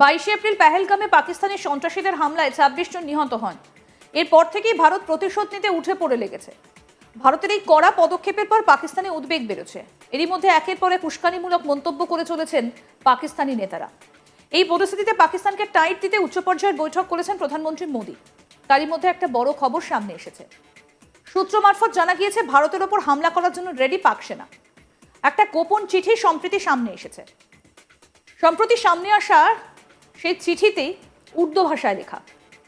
বাইশে এপ্রিল পেহেলগামে পাকিস্তানি সন্ত্রাসীদের হামলায় ছাব্বিশ জন নিহত হন। এরপর থেকেই ভারত প্রতিশোধ নিতে উঠে পড়ে লেগেছে। ভারতের এই কড়া পদক্ষেপের পর পাকিস্তানে উদ্বেগ বেড়েছে। এরই মধ্যে একের পর এক উস্কানিমূলক মন্তব্য করে চলেছেন পাকিস্তানি নেতারা। এই পরিস্থিতিতে পাকিস্তানকে টাইট দিতে উচ্চ পর্যায়ের বৈঠক করেছেন প্রধানমন্ত্রী মোদী। তারই মধ্যে একটা বড় খবর সামনে এসেছে। সূত্র মারফত জানা গিয়েছে, ভারতের ওপর হামলা করার জন্য রেডি পাক সেনা। একটা গোপন চিঠি সম্প্রতি সামনে এসেছে। সম্প্রতি সামনে আসা সেই চিঠিতেই উর্দু ভাষায় লেখা।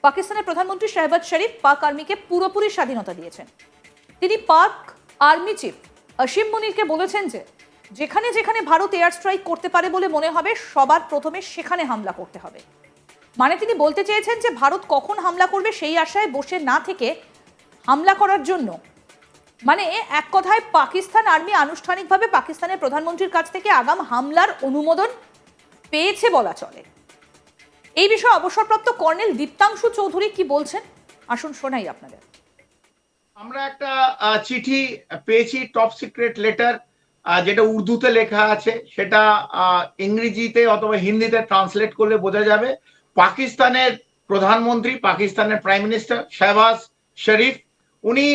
পাকিস্তানের প্রধানমন্ত্রী শাহবাজ শরীফ পাক আর্মিকে পুরোপুরি স্বাধীনতা দিয়েছেন। তিনি পাক আর্মি চিফ অসীম মুনিরকে বলেছেন যে, যেখানে যেখানে ভারত এয়ার স্ট্রাইক করতে পারে বলে মনে হবে, সবার প্রথমে সেখানে হামলা করতে হবে। মানে তিনি বলতে চেয়েছেন যে, ভারত কখন হামলা করবে সেই আশায় বসে না থেকে হামলা করার জন্য। মানে এক কথায় পাকিস্তান আর্মি আনুষ্ঠানিকভাবে পাকিস্তানের প্রধানমন্ত্রীর কাছ থেকে আগাম হামলার অনুমোদন পেয়েছে বলা চলে। এই বিষয়ে অবসরপ্রাপ্ত কর্নেল দীপ্তাংশু চৌধুরী কি বলছেন? আসুন শোনাই আপনাদের। আমরা একটা চিঠি পেয়েছি টপ সিক্রেট লেটার যেটা উর্দুতে লেখা আছে। সেটা ইংরেজিতে অথবা হিন্দিতে ট্রান্সলেট করলে বোঝা যাবে। পাকিস্তানের প্রধানমন্ত্রী, পাকিস্তানের প্রাইম মিনিস্টার শাহবাজ শরীফ, উনি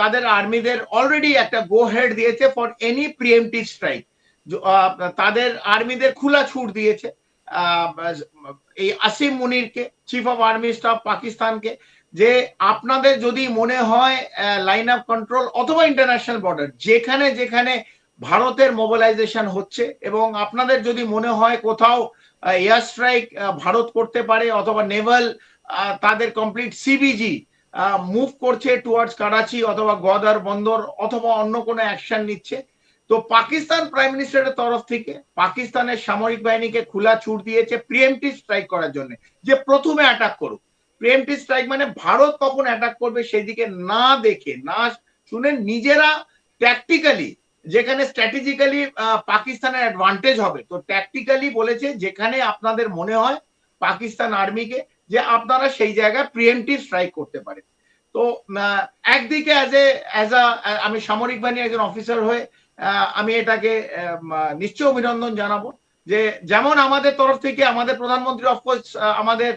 তাদের আর্মিদের অলরেডি একটা গো হেড দিয়েছে ফর এনি প্রিএমটিভ স্ট্রাইক তাদের আর্মিদের খোলা ছুট দিয়েছে। এই আসিম মুনিরকে চিফ অফ আর্মি স্টাফ পাকিস্তানকে, যে আপনাদের যদি মনে হয় লাইন অফ কন্ট্রোল অথবা ইন্টারন্যাশনাল বর্ডার যেখানে যেখানে ভারতের মোবিলাইজেশন হচ্ছে, এবং আপনাদের যদি মনে হয় কোথাও এয়ার স্ট্রাইক ভারত করতে পারে অথবা নেভাল তাদের কমপ্লিট সিবিজি মুভ করছে টুয়ার্ডস করাচি অথবা গদার বন্দর অথবা অন্য কোনো অ্যাকশন নিচ্ছে তো পাকিস্তান প্রাইম মিনিস্টারের তরফ থেকে পাকিস্তানের সামরিক বাহিনীকে খোলা ছুট দিয়েছে প্রিএমটি স্ট্রাইক করার জন্য, যে প্রথমে অ্যাটাক করুক। প্রিএমটি স্ট্রাইক মানে ভারত কখন অ্যাটাক করবে সেদিকে না দেখে, না শুনে নিজেরা ট্যাকটিক্যালি যেখানে স্ট্র্যাটেজিক্যালি পাকিস্তানের অ্যাডভান্টেজ হবে, তো ট্যাকটিক্যালি বলেছে যেখানে আপনাদের মনে হয় পাকিস্তান আর্মিকে যে আপনারা সেই জায়গায় প্রিএমটিভ স্ট্রাইক করতে পারেন। তো একদিকে অ্যাজ এ অ্যাজ আ আমি সামরিক বাহিনীর একজন অফিসার হয়ে আমি এটাকে নিশ্চয় অভিনন্দন জানাব যে যেমন আমাদের তরফ থেকে আমাদের প্রধানমন্ত্রী অফকোর্স আমাদের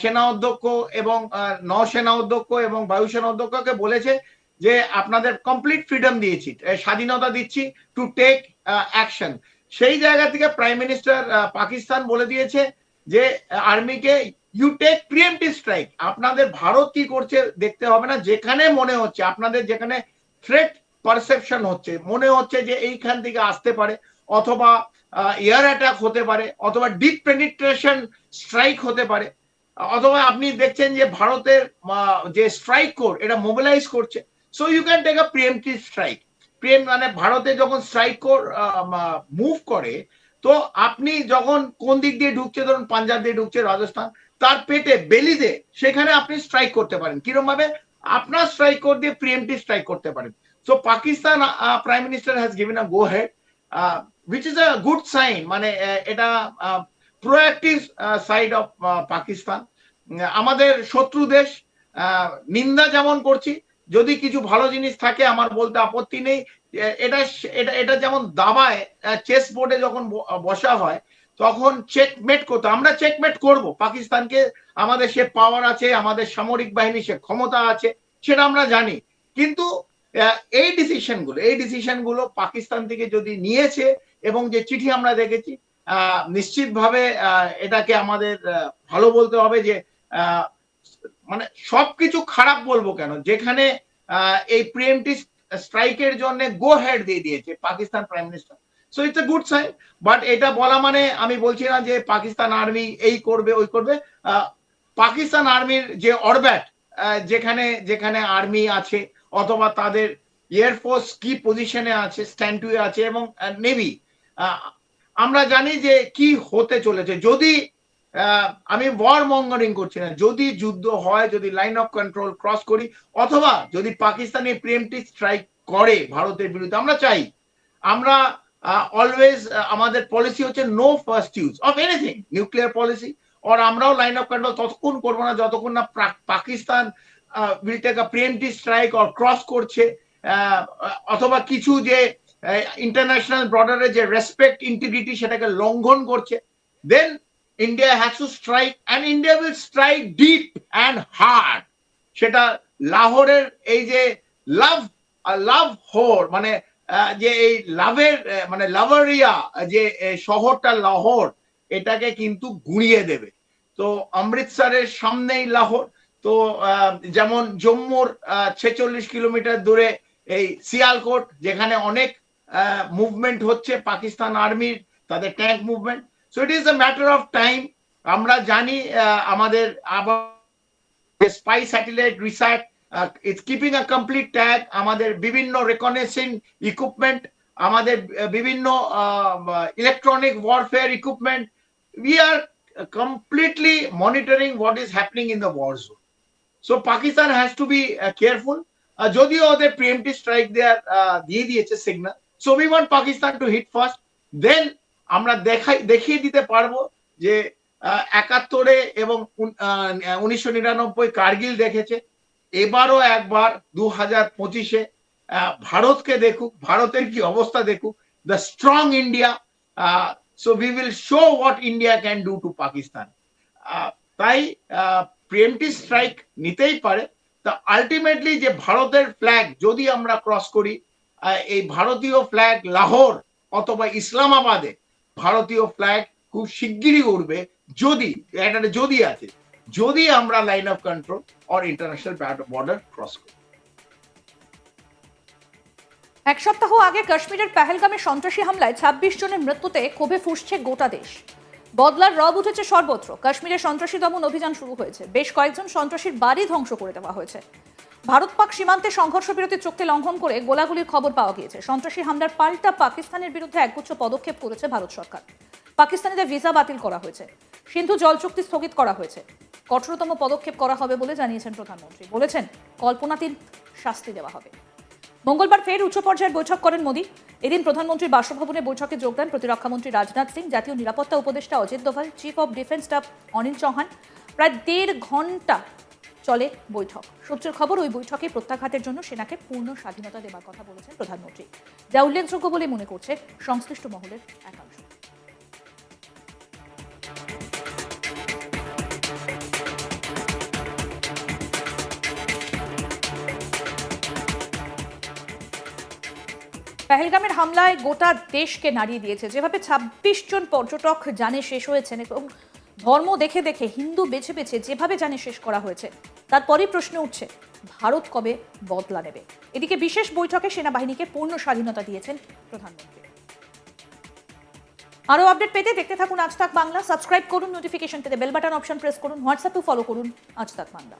সেনা অধ্যক্ষ এবং নৌসেনা অধ্যক্ষ এবং বায়ুসেনা অধ্যক্ষকে বলেছে যে আপনাদের কমপ্লিট ফ্রিডম দিয়েছি স্বাধীনতা দিচ্ছি টু টেক অ্যাকশন সেই জায়গা থেকে প্রাইম মিনিস্টার পাকিস্তান বলে দিয়েছে যে আর্মিকে ইউ টেক প্রিএমটিভ স্ট্রাইক আপনাদের ভারত কি করছে দেখতে হবে না, যেখানে মনে হচ্ছে, আপনাদের যেখানে থ্রেট পারসেপশন হচ্ছে, মনে হচ্ছে যে এইখান থেকে আসতে পারে, অথবা এয়ার অ্যাটাক হতে পারে, অথবা ডিপ পেনিট্রেশন স্ট্রাইক হতে পারে, অথবা আপনি দেখছেন যে ভারতের যে স্ট্রাইক কোর এটা মোবিলাইজ করছে so you can take a pre-emptive strike প্রিএম মানে ভারতে যখন স্ট্রাইক কোর মুভ করে, তো আপনি যখন কোন দিক দিয়ে ঢুকছে, ধরুন পাঞ্জাব দিয়ে ঢুকছে, রাজস্থান, তার পেটে, বেলিতে, সেখানে আপনি স্ট্রাইক করতে পারেন। কিরম ভাবে আপনার স্ট্রাইক কোর দিয়ে প্রিএমটিভ স্ট্রাইক করতে পারেন। So Pakistan prime minister has given a go ahead which is a good sign. মানে এটা প্রোঅ্যাক্টিভ সাইড অফ পাকিস্তান আমাদের শত্রু দেশ নিন্দা যেমন করছি যদি কিছু ভালো জিনিস থাকে আমার বলতে আপত্তি নেই এটা এটা এটা যেমন দাবায় চেস বোর্ডে যখন বসা হয় তখন চেকমেট করতে আমরা চেকমেট করব পাকিস্তানকে আমাদের সে পাওয়ার আছে আমাদের সামরিক বাহিনী সে ক্ষমতা আছে সেটা আমরা জানি কিন্তু এই ডিসিশনগুলো এই ডিসিশনগুলো পাকিস্তান থেকে যদি নিয়েছে এবং যে চিঠি আমরা দেখেছি আহ, নিশ্চিতভাবে আহ, এটাকে আমাদের ভালো বলতে হবে যে মানে সবকিছু খারাপ বলব কেন? যেখানে এই প্রিএমটি স্ট্রাইকের জন্য গো হেড দিয়ে দিয়েছে Pakistan prime minister so it's a good sign but এটা বলা মানে আমি বলছি না যে পাকিস্তান আর্মি এই করবে ওই করবে। পাকিস্তান আর্মির যে অরব্যাট যেখানে যেখানে আর্মি আছে অথবা তাদের এয়ারফোর্স কি পজিশনে আছে স্ট্যান্ডুয়ে আছে এবং নেভি আমরা জানি যে কি হতে চলেছে। যদি আহ, আমি ওয়ার মঙ্গরিং করছি না যদি যুদ্ধ হয় যদি লাইন অফ কন্ট্রোল ক্রস করি অথবা যদি পাকিস্তানি প্রেমটি স্ট্রাইক করে ভারতের বিরুদ্ধে আমরা চাই। আমরা অলওয়েজ আমাদের পলিসি হচ্ছে no first use of anything nuclear policy আর আমরাও লাইন অফ কন্ট্রোল ততক্ষণ করব না যতক্ষণ না Pakistan will take a pre-emptive strike or cross করছে। অথবা কিছু যে ইন্টারন্যাশনাল বর্ডারে যে রেসপেক্ট ইন্টিগ্রিটি সেটাকে লঙ্ঘন করছে। দেন India has to strike and India will strike deep and hard. সেটা লাহোরের এই যে লাভ লাভ হোর মানে যে এই লাভের মানে লাভারিয়া যে শহরটা লাহোর, এটাকে কিন্তু গুঁড়িয়ে দেবে। তো অমৃতসরের সামনেই লাহোর। তো যেমন জম্মুর ছেচল্লিশ কিলোমিটার দূরে এই সিয়ালকোট যেখানে অনেক মুভমেন্ট হচ্ছে পাকিস্তান আর্মির তাদের tank movement so it is a matter of time আমরা জানি আমাদের আবার spy satellite research it's keeping a complete tag আমাদের বিভিন্ন রেকনেসিং ইকুইপমেন্ট আমাদের বিভিন্ন electronic warfare equipment we are completely monitoring what is happening in the war zone. Has to be uh, careful. Uh, যদিও ওদের প্রিএমটিভ স্ট্রাইক দেয়ার দিয়ে দিয়েছে signal so we want Pakistan to hit first then আমরা দেখাই দেখিয়ে দিতে পারব যে একাত্তরে এবং উনিশশো নিরানব্বই কার্গিল দেখেছে। এবারও একবার দু হাজার পঁচিশে ভারতকে দেখুক ভারতের কি অবস্থা দেখুক the strong India so we will show what India can do to Pakistan তাই প্রিএমটি স্ট্রাইক নিতেই পারে। তা আলটিমেটলি যে ভারতের ফ্ল্যাগ যদি আমরা ক্রস করি এই ভারতীয় ফ্ল্যাগ লাহোর অথবা ইসলামাবাদে ভারতীয় ফ্ল্যাগ খুব শিগগিরই উঠবে যদি, একটা যদি আছে, যদি আমরা line of control or international border cross করি। এক সপ্তাহ আগে কাশ্মীরের পেহেলগামে সন্ত্রাসী হামলায় ছাব্বিশ জনের মৃত্যুতে ক্ষোভে ফুসছে গোটা দেশ। বদলার রব উঠেছে সর্বত্র। কাশ্মীরে সন্ত্রাসী দমন অভিযান শুরু হয়েছে। বেশ কয়েকজন সন্ত্রাসীর বাড়ি ধ্বংস করে দেওয়া হয়েছে। ভারত পাক সীমান্তে সংঘর্ষ বিরতির চুক্তি লঙ্ঘন করে গোলাগুলির খবর পাওয়া গিয়েছে। সন্ত্রাসী হামলার পাল্টা পাকিস্তানের বিরুদ্ধে একগুচ্ছ পদক্ষেপ করেছে ভারত সরকার। পাকিস্তানিদের ভিসা বাতিল করা হয়েছে। সিন্ধু জল চুক্তি স্থগিত করা হয়েছে। কঠোরতম পদক্ষেপ করা হবে বলে জানিয়েছেন প্রধানমন্ত্রী। বলেছেন, কল্পনাতীত শাস্তি দেওয়া হবে। মঙ্গলবার ফের উচ্চ পর্যায়ের বৈঠক করেন মোদী। এদিন প্রধানমন্ত্রীর বাসভবনে বৈঠকে যোগদান প্রতিরক্ষামন্ত্রী রাজনাথ সিং, জাতীয় নিরাপত্তা উপদেষ্টা Ajit Doval chief of defence staff Anil Chauhan. প্রায় দেড় ঘণ্টা চলে বৈঠক। সূত্রের খবর, ওই বৈঠকে প্রত্যাঘাতের জন্য সেনাকে পূর্ণ স্বাধীনতা দেওয়ার কথা বলেছেন প্রধানমন্ত্রী। যা উল্লেখযোগ্য বলে মনে করছে সংশ্লিষ্ট মহলের একাংশ। পেহেলগামের হামলায় গোটা দেশকে নাড়িয়ে দিয়েছে। যেভাবে ছাব্বিশ জন পর্যটক জানে শেষ হয়েছেন এবং ধর্ম দেখে দেখে হিন্দু বেছে বেছে যেভাবে জানে শেষ করা হয়েছে, তারপরেই প্রশ্ন উঠছে, ভারত কবে বদলা নেবে? এদিকে বিশেষ বৈঠকে সেনাবাহিনীকে পূর্ণ স্বাধীনতা দিয়েছেন প্রধানমন্ত্রী। আরও আপডেট পেতে দেখতে থাকুন আজ তাক বাংলা, সাবস্ক্রাইব করুন, নোটিফিকেশন পেতে বেল বাটন, অপশন প্রেস করুন হোয়াটসঅ্যাপেও ফলো করুন, আজ তাক বাংলা।